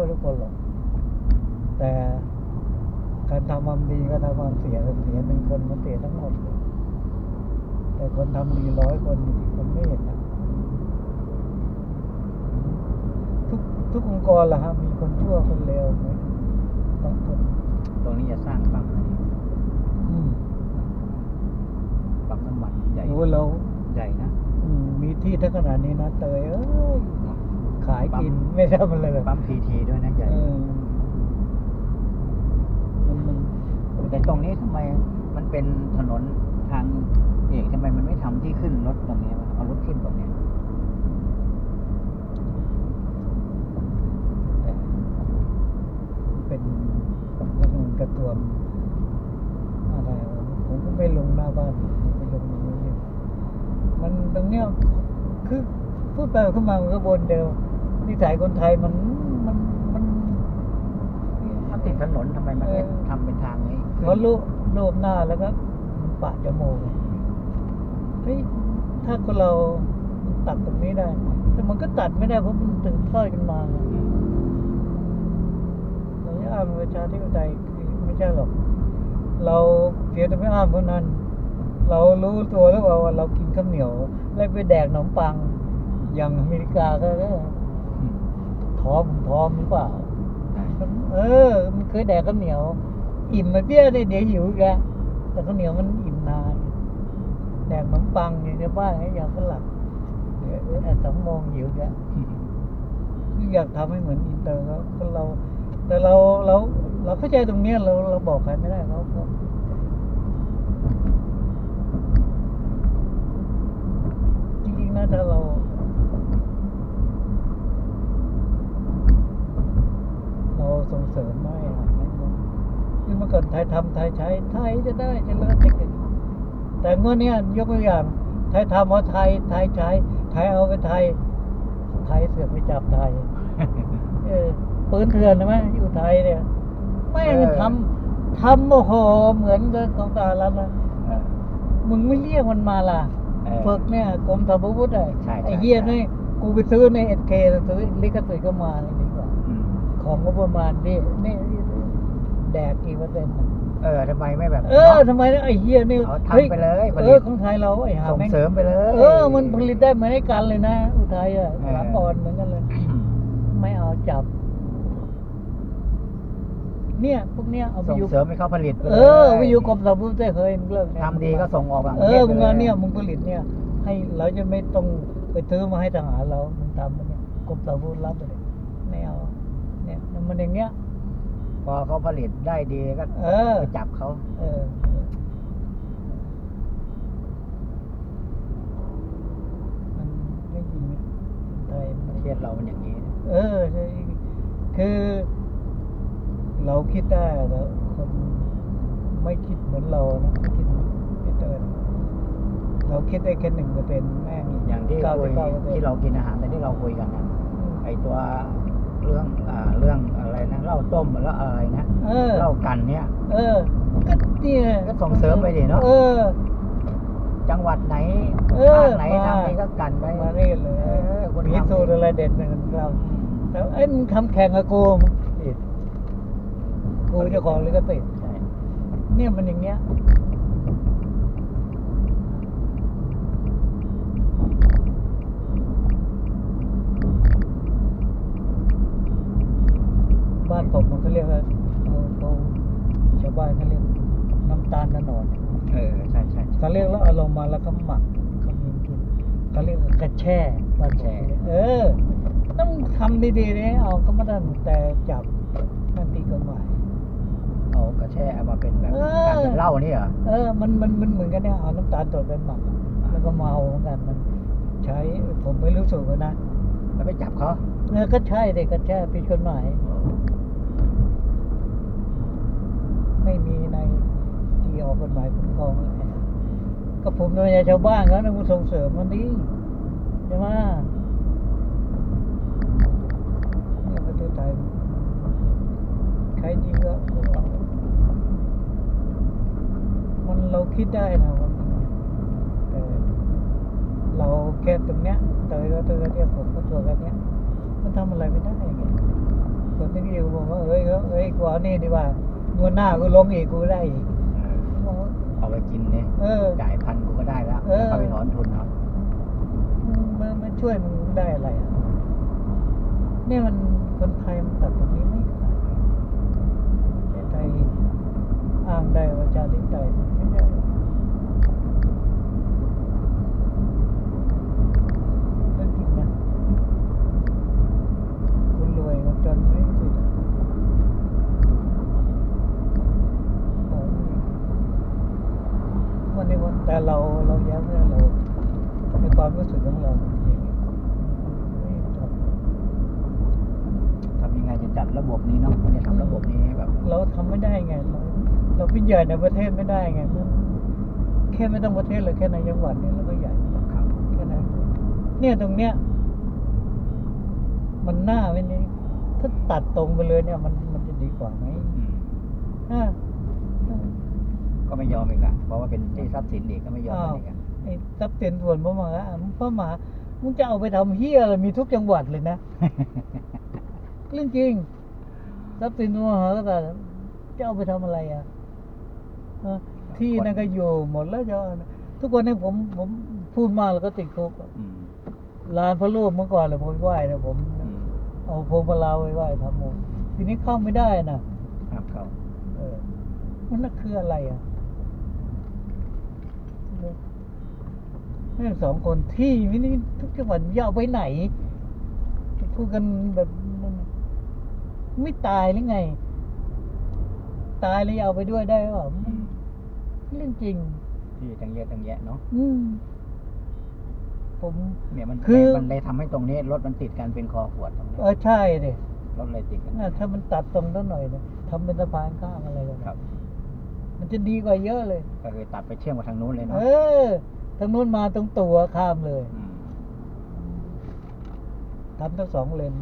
ชั่วทุกคนหรอก แต่การทำความดีก็ทำความเสียเสียหนึ่งคนมันเสียทั้งหมดเลยแต่คนทำดีร้อยคนอีกคนไม่เห็นนะทุกทุกองค์กรล่ะฮะมีคนชั่วคนเลวไหมต้องคนตรงนี้จะสร้างปั๊มนะนี่อืมปั๊มน้ำมันใหญ่โอ้เราใหญ่นะอืมมีที่ทั้งขนาดนี้นะเตยเอ้ยเนาะ ขายกินไม่ทำอะไรเลยปั๊มพีทีด้วยนะใหญ่เออมันมันแต่ตรงนี้ทำไมมันเป็นถนนทางเอกทำไมมันไม่ทำที่ขึ้นรถตรงนี้วะเอารถขึ้นตรงนี้แต่เป็นรัฐมนตรีกระทรวงอะไรวะผมก็ไม่ลงหน้าบ้านผมไปลงตรงนู้นอยู่มันตรงเนี้ยคือพูดไปขึ้นมามันก็บนเดิม นิสัยคนไทยมันมันมันมันติดถนนทำไมมันไม่เออทำเป็นทางนี้เขาลูบรูปหน้าแล้วก็ปะจมูกเฮ้ยถ้าคนเราตัดตรงนี้ได้ แต่มันก็ตัดไม่ได้เพราะมันถึงทอดกันมาไงอืมเราไม่อ้างประชาธิปไตยคือไม่ใช่หรอก เราเสียแต่ไม่อ้างเพราะนั้น เรารู้ตัวแล้วว่าว่าเรากินข้าวเหนียว แล้วไปแดกขนมปังอย่างอเมริกาก็ก็อืม ท้อมท้อมหรือเปล่าใช่เออ มันเคยแดกข้าวเหนียว อิ่มมาเปี้ยได้เดี๋ยวหิวอีกแล้วแต่ข้าวเหนียวมันอิ่มนาน แดกขนมปังอย่างในบ้านให้อย่างฝรั่งเดี๋ยวแอบสองโมงหิวอีกแล้วคืออยากทำให้เหมือนอินเตอร์เขาคนเรา แต่เราเราเราเข้าใจตรงเนี้ยเราเราบอกใครไม่ได้เขาเขาจริงๆนะถ้าเราเราส่งเสริมไม่อะไม่ว่าคือ เมื่อก่อนไทยทำไทยใช้ไทยจะได้เจะเลิศจะเก่งแต่เมื่อเนี้ยยกตัวอย่างไทยทำเอาไทยไทยใช้ไทยเอาไปไทย ไทยเสือกไปจับไทยเออปืนเถื่อนใช่ไหมอยู่ไทยเนี่ยไม่งทำทำโอ้โหเหมือนกับของสหรัฐนะเออมึงไม่เรียกมันมาล่ะเออฝึกเนี่ยกรมสรรพาวุธอะใช่ใช่ไอ้เฮียใช่นี่กูไปซื้อในเอ็นเคซื้อลิขสิทธิ์ก็มาเลยดีกว่าอืมของงบประมาณนี่นี่ แดกกี่เปอร์เซ็นต์อะเออทำไมไม่แบบเออทำไมไอ้เฮียนี่เอาทำฮ้ไปเลยผลิตเออของไทยเราไอ้หาส่งแม่งเสริมไปเลย เออ มันผลิตได้เหมือนกันเลยนะ อุทัยอะเออหลังอ่อนเหมือนกันเลย ไม่เอาจับ เนี่ย พวกเนี้ยเอาไปส่งอยู่ เสริมให้เขาผลิตไปลยเออไปอยู่กรมสรรพาวุธได้เคยมึงเลิกนะทำดีก็ส่งออกต่างปเอระเทอศมึงไปลเอาเนี่ยมึงผลิตเนี่ย ให้เราจะไม่ต้องไปซื้อมาให้ทหารเรามึงทำมันเนี่ยกรมสรรพาวุธรับไปเลยไม่เอาเนี่ยมันอย่างเงี้ย พอเขาผลิตได้ดีก็เออ ไปจับเขา เออ มันไม่จริงนะไทยปมัน ระเทศเรามันอย่างนี้นะเออใช่คือ เราคิดได้แต่คนไม่คิดเหมือนเรานะคิดพีเตอร์นะเราคิดได้แค่หนึ่งเปอร์เซ็นต์แม่งอย่างที่เก้าคุสิยบเก้าเปอร์เซ็นต์ที่เรากินอาหารแต่ที่เราคุยกันนะไอตัว เรื่องอ่าเรื่องอะไรนะเหล้าต้มแล้วอะไรนะเออ เหล้ากันเนี่ยเออ ก็เนี่ยก็ส่งเสริมไปดิเนอะเออ จังหวัดไหนเออภาคไหนมา ทำนี่ก็กันไปมานี่เลยเออคนมีทำสูตรอะไรเด็ดเหมือนเราแต่เอ้ยมึงทำแข่งกับกูมึงผิดกูเจ้าของลิขสิทธิ์ใช่เนี่ยมันอย่างเงี้ย บ้านผมมันก็เรียกว่าเขาเขาชาวบ้านเขาเรียกน้ำตาลนนอนเออใช่ใช่เขาเรียกแล้วเอาลงมาแล้วก็หมักเขามีกินเขาเรียกกระแช่บ้านผมเออ ต้องทำดีๆนี่เอาก็ไม่ได้แต่จับนั่นผิดกฎหมายเอากระแช่เอามาเป็นแบบเออการเป็นเหล้านี่เหรอเออมันมันมันเหมือนกันเนี่ยเอาน้ำตาลสดไปหมักแล้วก็เมาเหมือนกันมัน ใช้ผมไม่รู้สูตรนะแล้วไปจับเขาเออก็ใช่เด็กก็แช่ผิดกฎหมาย ไม่มีในที่ออกกฎหมายคุ้มครองอะไรก็ผมเป็นชาวบ้านเขานะมึงส่งเสริมมันดีใช่ไหมเนี่ยประเทศไทยใครดีก็เอามันเราคิดได้นะมันแต่เราแค่ตรงเนี้ยเตยก็เตยก็เรียผมก็ตัวกันเนี้ยมันทำอะไรไม่ได้ไงคนถึงอยู่บอกว่าเอ้ยเอ้ยกูเอานี่ดีกว่า วดหน้ากูลงอีกกูได้อีกเออบอกว่าเอาไปกินเนี่ยเออ จ่ายพันกูก็ได้แล้วเออ แล้วก็ไปถอนทุนเนาะมันมันช่วยมึงได้อะไรอะเนี่ยมันคนไทยมันตัดตรงนี้ไม่ขาดประเทศไทยอ้างได้ว่าประชาธิปไตยมันไม่ได้เรื่องจริงนะคนรวยคนจนไม่สิทธิ์ของวันนี้วันแต่ เราเราแย้มเนี่ยเราในความรู้สึกของเราทำยังไงจะจัดระบบนี้เนาะจะทำระบบนี้แบบ เราทำไม่ได้ไง เราเราเป็นใหญ่ในประเทศไม่ได้ไงแค่ไม่ต้องประเทศเลยแค่ในจังหวัดเนี่ยเราก็ใหญ่ขับแค่นั้นเนี่ยตรงเนี้ย มันหน้าไม่นี่ถ้าตัดตรงไปเลยเนี่ย มันมันจะดีกว่าไหมอืมอ่า ก็ไม่ยอมอีกอะเพราะว่าเป็นที่ทรัพย์สินอีกก็ไม่ยอมกันอีกอะไอ้ทรัพย์สินส่วนพระมหากษัตริย์พระมหามึงจะเอาไปทำเฮียอะไรมีทุกจังหวัดเลยนะ เรื่องจริงทรัพย์สินพระมหากษัตริย์จะเอาไปทำอะไรอะฮะที่นั่นก็อยู่หมดแล้วจะเอาทุกวันนี้ผมผมพูดมากแล้วก็ติดคุกอืมลานพระรูปเมื่อก่อนเลยผมไหว้นะผม อืมเอาพวงมาลาไว้ไหว้ทำมุมทีนี้เข้าไม่ได้นะครับเขาเออมันนั่นคืออะไรอะ แม่งสองคนที่วินี่ทุกจังหวัดยาวไปไหนพูดกันแบบนั้นไม่ตายหรือไง ตายแล้วเอาไปด้วยได้หรออืมเรื่องจริงที่ตั้งเยอะตั้งแยะเนาะอืมผมเนี่ยมันคือมันเลยทำให้ตรงนี้รถมันติดกันเป็นคอขวดตรงนี้เออใช่ดิรถเลยติดกันน่ะถ้ามันตัดตรงนั้นหน่อยเนี่ยทำเป็นสะพานข้ามอะไรกันครับ มันจะดีกว่าเยอะเลย ก็คือตัดไปเชื่อมกับทางนู้นเลยเอเนาะอ ทางนู้นมาตรงตัวข้ามเลยมทำทั้งสองเลน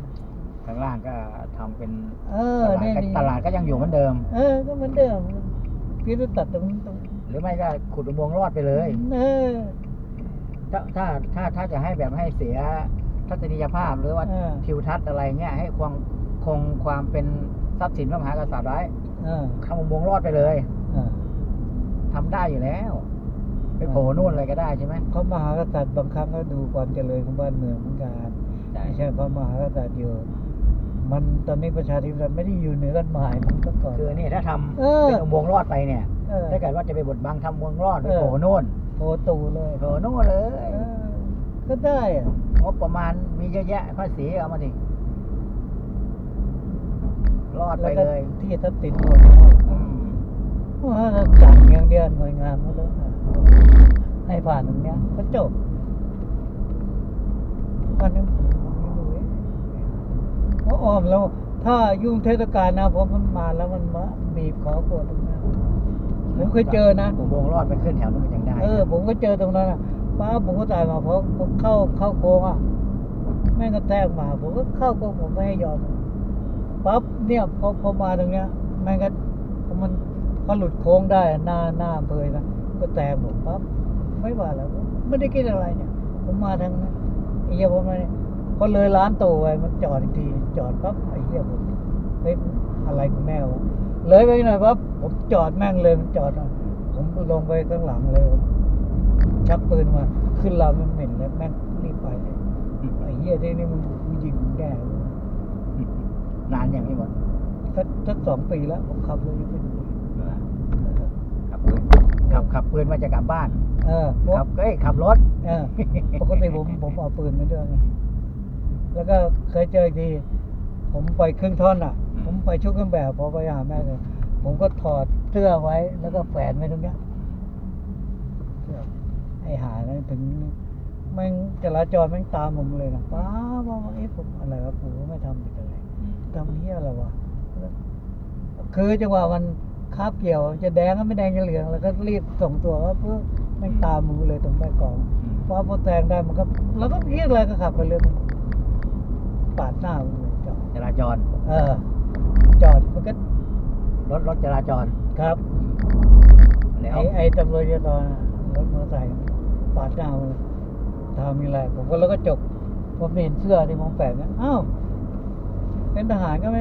ข้างล่างก็ทำเป็นเอตอลาดนี่ก็นี่ตลาดก็ยังอยู่เหมือนเดิม เออ ก็เหมือนเดิมพี่จะตัดตรงตรงหรือไม่ก็ขุดอุโมงค์รอดไปเลย เออ ถ้าถ้าถ้าถ้าจะให้แบบให้เสียทัศนียภาพหรือว่าเออ ทิวทัศน์อะไรเงี้ยให้คงคงความเป็นทรัพย์สินพระมหากษัตริย์ไว้เออทำอุโมงค์รอดไปเลยเออทำได้อยู่แล้ว ไปโผล่นู่นเลยก็ได้ใช่ไหมเขามหากษัตริย์บางครั้งก็ดูความเจริญของบ้านเมืองเหมือนกันใช่ไม่ใช่พระมหากษัตริย์อยู่ มันตอนนี้ประชาธิปไตยไม่ได้อยู่เหนือกันหมายมันก็ก่อน คือนี่ถ้าทำเออเป็นอุโมงค์รอดไปเนี่ยเออถ้าเกิดว่าจะไปบดบังทำอุโมงค์รอดไปเออโผล่นู่นโทรตูเลยโผล่นู่นเลยเออก็ได้อะงบประมาณมีเยอะแยะภาษีเอามาดิรอดไปแล้วก็เลย ที่ทับติดหมดอืม ว่าถ้าจังอย่างเดียวหน่วยงานเขาเลยให้ผ่านตรงเนี้ยก็จบวันนี้ผมไม่รู้เอ๊ะเพราะอ้อมแล้ว ถ้ายุ่งเทศกาลนะผมมันมาแล้วมันมาบีบขอกดตรงนั้นผมเคยเจอนะอุโมงค์รอดไปขึ้นแถวนู้นก็ยังได้ เออ ผมก็เจอตรงนั้นนะป้าผมก็ตายมาเพราะผมเข้าเข้าโค้งอะแม่งก็แทกมา ผมก็เข้าโค้งผมไม่ให้ยอมปั๊บเนี่ยพอพอมาตรงเนี้ยแม่งก็พอมัน พอหลุดโค้งได้อะหน้าหน้าเบยนะก็แทงผมปั๊บไม่ว่าแล้วไม่ได้คิดอะไรเนี่ย ผมมาทางนั้นไอ้เหี้ยผมมาเนี่ยพอเลยร้านโตไปมันจอดอีกทีจอดปั๊บไอ้เหี้ยผมเฮ้ยอะไรของแม่วะเลยไปหน่อยปั๊บผมจอดแม่งเลยมันจอดอะผมลงไปข้างหลังเลยผมชักปืนมาขึ้นลำมันเหม็นแล้วแม่งรีบไปเลยไอ้เหี้ยที่นี่มันกูยิงมึงแน่เลยนานอย่างนี้หมดสักสักสองปีแล้วผมขับรถยังไม่ดูเลยขับปืน ขับขับปืนมาจะกลับบ้านเออเพราะขับเอ้ยขับรถ เออปกติผมผมเอาปืนมาด้วยไงแล้วก็เคยเจออีกที ผมไปครึ่งท่อนอะ ผมไปชุดเครื่องแบบพอไปหาแม่เลยผมก็ถอดเสื้อไว้แล้วก็แฝนไว้ตรงเนี้ยเสื้อไอ้หานะถึงแม่งจราจรแม่งตามผมเลยนะป้าว่าว่าเอ๊ะผมอะไรวะกูก็ไม่ทำผิดอะไรทำเหี้ยอะไรวะคือจังหวะมัน คาบเกี่ยวจะแดงก็ไม่แดงจะเหลืองแล้วก็รีบส่งตัวว่าเพื่อแม่งตามมือเลยตรงแม่กองพอพอแซงได้มันก็แล้วก็เพี้ยอะไรก็ขับไปเลยปาดหน้ามันเลยจอดจราจร เออ จอดมันก็รถรถจราจรครับแล้วไอ้ไอ้ตำรวจจราจรน่ะรถมอเตอร์ไซค์ปาดหน้ามันเลยทำมีอะไรผมก็แล้วก็จบผมเห็นเสื้อที่ผมแฝงนะอ้าวเป็นทหารก็ไม่